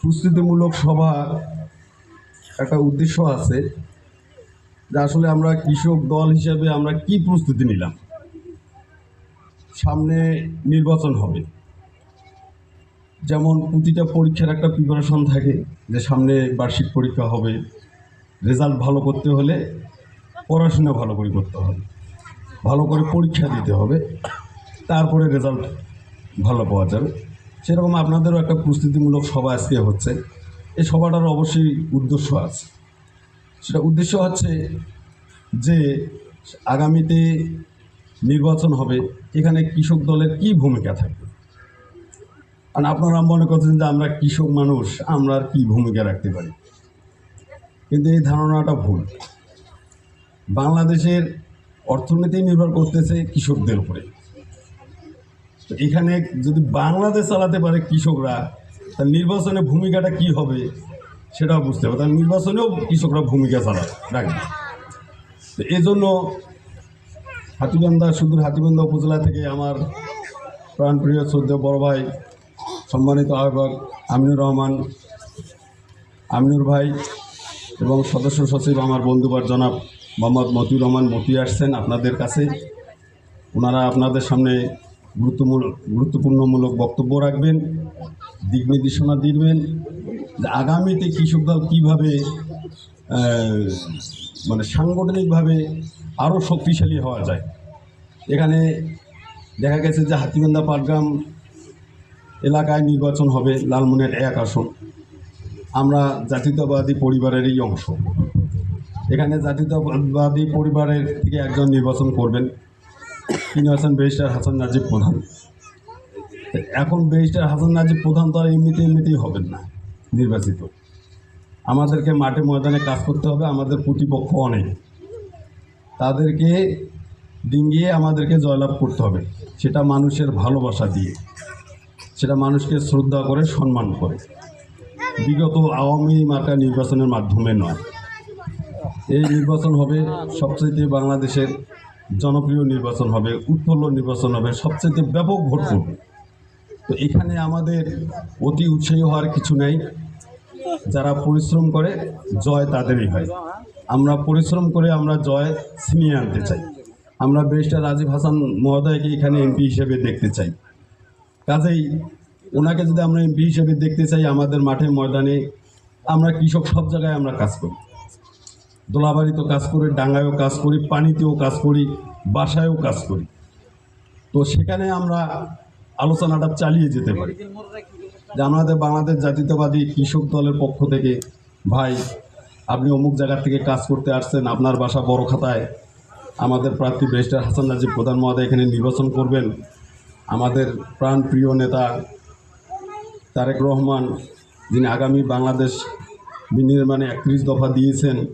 প্রস্তুতিমূলক সভা একটা উদ্দেশ্য আছে যে আসলে আমরা কৃষক দল হিসাবে আমরা কি প্রস্তুতি নিলাম? সামনে নির্বাচন হবে। যেমন প্রতিটা পরীক্ষার একটা প্রিপারেশন থাকে যে সামনে বার্ষিক পরীক্ষা হবে রেজাল্ট ভালো করতে হলে পড়াশোনা ভালো করে করতে হবে, ভালো করে পরীক্ষা দিতে হবে, তারপরে রেজাল্ট ভালো পাওয়া যাবে। সেরকম আপনাদেরও একটা প্রস্তুতিমূলক সভা আজকে হচ্ছে। এই সভাটার অবশ্যই উদ্দেশ্য আছে। সেটা উদ্দেশ্য হচ্ছে যে আগামীতে নির্বাচন হবে, এখানে কৃষক দলের কি ভূমিকা থাকবে? কারণ আপনারা মনে করছেন যে আমরা কৃষক মানুষ, আমরা আর কী ভূমিকা রাখতে পারি? কিন্তু এই ধারণাটা ভুল। বাংলাদেশের অর্থনীতি নির্ভর করতেছে কৃষকদের উপরে। এখানে যদি বাংলাদেশ চালাতে পারে কৃষকরা, তার নির্বাচনে ভূমিকাটা কি হবে সেটাও বুঝতে হবে। তার নির্বাচনেও কৃষকরা ভূমিকা চালা রাখবে। তো এই জন্য হাতিবান্ধা, সুদূর হাতিবান্ধা উপজেলা থেকে আমার প্রাণপ্রিয়, শ্রদ্ধেয় বড় ভাই, সম্মানিত আহ্বায়ক আমিনুর রহমান, আমিনুর ভাই এবং সদস্য সচিব আমার বন্ধুবার জনাব মোহাম্মদ মতিউর রহমান মতি আসছেন আপনাদের কাছে। ওনারা আপনাদের সামনে গুরুত্বমূলক গুরুত্বপূর্ণমূলক বক্তব্য রাখবেন, দিক নির্দেশনা দিবেন আগামীতে কৃষক দল কীভাবে মানে সাংগঠনিকভাবে আরও শক্তিশালী হওয়া যায়। এখানে দেখা গেছে যে হাতিবান্ধা পাটগ্রাম এলাকায় নির্বাচন হবে লালমনের এক আসন। আমরা জাতীয়তাবাদী পরিবারেরই অংশ। এখানে জাতীয়তাবাদী পরিবারের থেকে একজন নির্বাচন করবেন। তিনি হচ্ছেন ব্যারিস্টার হাসান নাজিব প্রধান। এখন ব্যারিস্টার হাসান নাজিব প্রধান তো আর এমনিতে এমনিতেই হবেন না, নির্বাচিত। আমাদেরকে মাঠে ময়দানে কাজ করতে হবে, আমাদের প্রতিপক্ষ অনেক। তাদেরকে ডিঙ্গিয়ে আমাদেরকে জয়লাভ করতে হবে, সেটা মানুষের ভালোবাসা দিয়ে। সেটা মানুষকে শ্রদ্ধা করে, সম্মান করে। বিগত আওয়ামী মার্কা নির্বাচনের মাধ্যমে নয়। এই নির্বাচন হবে সবচেয়ে বাংলাদেশের জনপ্রিয় নির্বাচন হবে উৎফুল্ল নির্বাচন হবে সবচেয়ে ব্যাপক ভোট পড়বে। তো এখানে আমাদের অতি উৎসাহী হওয়ার কিছু নেই। যারা পরিশ্রম করে জয় তাদেরই হয়। আমরা পরিশ্রম করে আমরা জয় ছিনিয়ে আনতে চাই। আমরা ব্যারিস্টার রাজীব হাসান মহোদয়কে এখানে এমপি হিসেবে দেখতে চাই। কাজেই ওনাকে যদি আমরা এমপি হিসেবে দেখতে চাই আমাদের মাঠে ময়দানে আমরা কৃষক সব জায়গায় আমরা কাজ করি। দোলাবাড়িতেও কাজ করি, ডাঙ্গায়ও কাজ করি, পানিতেও কাজ করি, বাসায়ও কাজ করি। তো সেখানে আমরা আলোচনাটা চালিয়ে যেতে পারি। যে আমাদের বাংলাদেশ জাতীয়তাবাদী কৃষক দলের পক্ষ থেকে, ভাই, আপনি অমুক জায়গার থেকে কাজ করতে আসছেন, আপনার বাসা বড় খাতায়। আমাদের প্রার্থী ব্যারিস্টার হাসান রাজীব প্রধান মহোদয় এখানে নির্বাচন করবেন। আমাদের প্রাণপ্রিয় নেতা তারেক রহমান, যিনি আগামী বাংলাদেশ বিনির্মাণে একত্রিশ দফা দিয়েছেন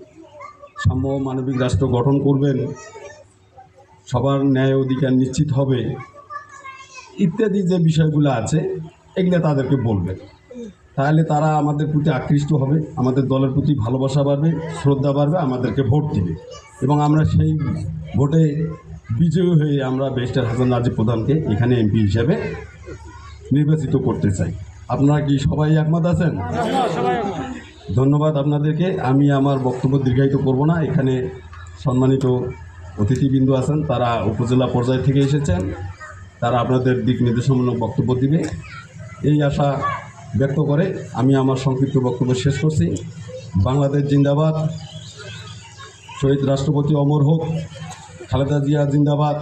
সাম্য মানবিক রাষ্ট্র গঠন করবেন, সবার ন্যায় অধিকার নিশ্চিত হবে, ইত্যাদি যে বিষয়গুলো আছে, এগুলো তাদেরকে বলবেন। তাহলে তারা আমাদের প্রতি আকৃষ্ট হবে, আমাদের দলের প্রতি ভালোবাসা বাড়বে, শ্রদ্ধা বাড়বে, আমাদেরকে ভোট দিবে। এবং আমরা সেই ভোটে বিজয়ী হয়ে আমরা বেস্টার হাসান রাজীব প্রধানকে এখানে এমপি হিসেবে নির্বাচিত করতে চাই। আপনারা কি সবাই একমত আছেন? ধন্যবাদ আপনাদেরকে। আমি আমার বক্তব্য দীর্ঘায়িত করব না। এখানে সম্মানিত অতিথিবৃন্দ আছেন, তারা উপজেলা পর্যায় থেকে এসেছেন। তারা আপনাদের দিক নির্দেশমূলক বক্তব্য দিবে। এই আশা ব্যক্ত করে আমি আমার সংক্ষিপ্ত বক্তব্য শেষ করছি। বাংলাদেশ জিন্দাবাদ। শহীদ রাষ্ট্রপতি অমর হোক, খালেদা জিয়া জিন্দাবাদ।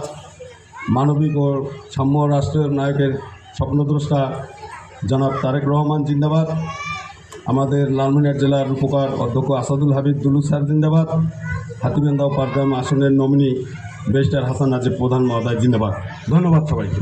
মানবিক ও সাম্য রাষ্ট্রের নায়কের স্বপ্নদ্রষ্টা জনাব তারেক রহমান জিন্দাবাদ। আমাদের লালমিনার জেলার উপকার অধ্যক্ষ আসাদুল হাবিব দুলু স্যার জিন্দাবাদ। হাতিবান্দাও পারগ্রাম আসনের নমিনি বেস্টার হাসান আজ প্রধান মহাদায় জিন্দাবাদ। ধন্যবাদ সবাইকে।